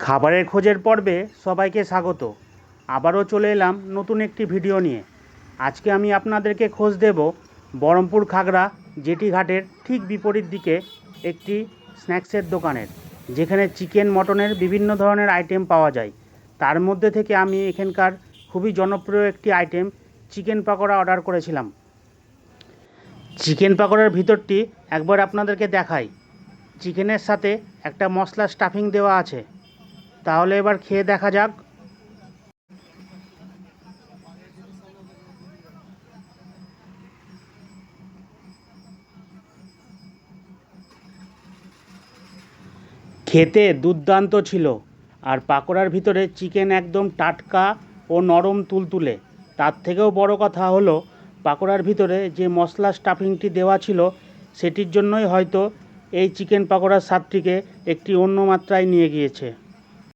খাবারের খোঁজের পর্বে সবাইকে স্বাগত। আবারও চলে এলাম নতুন একটি ভিডিও নিয়ে। আজকে আমি আপনাদেরকে খোঁজ দেব বহরমপুর খাগড়া জেটি ঘাটের ঠিক বিপরীত দিকে একটি স্ন্যাক্সের দোকানের, যেখানে চিকেন, মটনের বিভিন্ন ধরনের আইটেম পাওয়া যায়। তার মধ্যে থেকে আমি এখানকার খুবই জনপ্রিয় একটি আইটেম চিকেন পাকোড়া অর্ডার করেছিলাম। চিকেন পাকোড়ার ভিতরটি একবার আপনাদেরকে দেখাই। চিকেনের সাথে একটা মশলা স্টাফিং দেওয়া আছে। তাহলে এবার খেয়ে দেখা যাক। খেতে দুর্দান্ত ছিল, আর পাকোড়ার ভিতরে চিকেন একদম টাটকা ও নরম তুলতুলে। তার থেকেও বড় কথা হলো, পাকোড়ার ভিতরে যে মশলা স্টাফিংটি দেওয়া ছিল, সেটির জন্যই হয়তো এই চিকেন পাকোড়ার স্বাদটিকে একটি অন্য মাত্রায় নিয়ে গিয়েছে।